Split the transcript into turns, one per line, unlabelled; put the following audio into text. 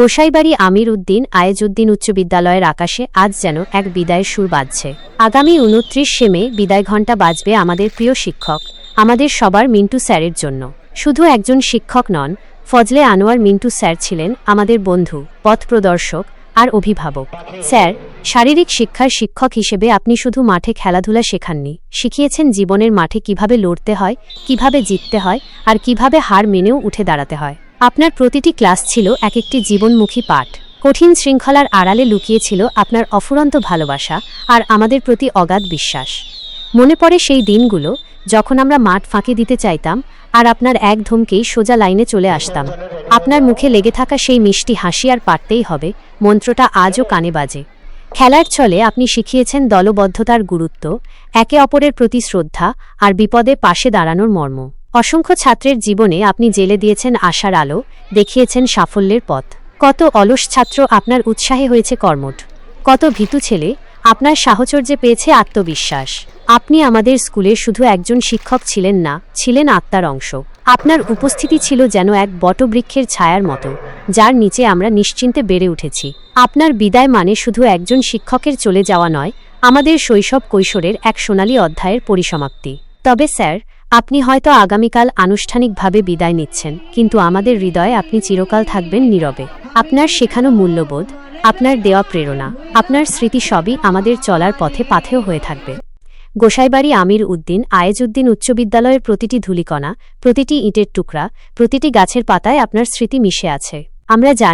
গোসাইবাড়ি আমির উদ্দিন আয়েজউদ্দিন উচ্চ বিদ্যালয়ের আকাশে আজ যেন এক বিদায়ের সুর বাজছে। আগামী উনত্রিশ মে বিদায় ঘণ্টা বাজবে আমাদের প্রিয় শিক্ষক, আমাদের সবার মিন্টু স্যারের জন্য। শুধু একজন শিক্ষক নন, ফজলে আনোয়ার মিন্টু স্যার ছিলেন আমাদের বন্ধু, পথ প্রদর্শক আর অভিভাবক। স্যার, শারীরিক শিক্ষার শিক্ষক হিসেবে আপনি শুধু মাঠে খেলাধুলা শেখাননি, শিখিয়েছেন জীবনের মাঠে কীভাবে লড়তে হয়, কীভাবে জিততে হয় আর কীভাবে হার মেনেও উঠে দাঁড়াতে হয়। আপনার প্রতিটি ক্লাস ছিল এক একটি জীবনমুখী পাঠ। কঠিন শৃঙ্খলার আড়ালে লুকিয়েছিল আপনার অফুরন্ত ভালোবাসা আর আমাদের প্রতি অগাধ বিশ্বাস। মনে পড়ে সেই দিনগুলো যখন আমরা মাঠ ফাঁকি দিতে চাইতাম আর আপনার এক ধমকেই সোজা লাইনে চলে আসতাম। আপনার মুখে লেগে থাকা সেই মিষ্টি হাসি আর পারতেই হবে, মন্ত্রটা আজও কানে বাজে। খেলার ছলে আপনি শিখিয়েছেন দলবদ্ধতার গুরুত্ব, একে অপরের প্রতি শ্রদ্ধা আর বিপদে পাশে দাঁড়ানোর মর্ম। অসংখ্য ছাত্রের জীবনে আপনি জেলে দিয়েছেন আশার আলো, দেখিয়েছেন সাফল্যের পথ। কত অলস ছাত্র আপনার উৎসাহে হয়েছে কর্মঠ। কত ভীতু ছেলে আপনার সাহচর্যে পেয়েছে আত্মবিশ্বাস। আপনি আমাদের স্কুলে শুধু একজন শিক্ষক ছিলেন না, ছিলেন আত্মার অংশ। আপনার উপস্থিতি ছিল যেন এক বটবৃক্ষের ছায়ার মতো, যার নিচে আমরা নিশ্চিন্তে বেড়ে উঠেছি। আপনার বিদায় মানে শুধু একজন শিক্ষকের চলে যাওয়া নয়, আমাদের শৈশব কৈশোরের এক সোনালী অধ্যায়ের পরিসমাপ্তি। তবে স্যার আপনি হয়তো আগামীকাল আনুষ্ঠানিকভাবে বিদায় নিচ্ছেন, কিন্তু আমাদের হৃদয়ে আপনি চিরকাল থাকবেন নীরবে। আপনার শেখানো মূল্যবোধ, আপনার দেওয়া প্রেরণা, আপনার স্মৃতি সবই আমাদের চলার পথে পাথেও হয়ে থাকবে। গোসাইবাড়ি আমির উদ্দিন, আয়েজউদ্দিন উচ্চ বিদ্যালয়ের প্রতিটি ধূলিকণা, প্রতিটি ইটের টুকরা, প্রতিটি গাছের পাতায় আপনার স্মৃতি মিশে আছে। আমরা জানি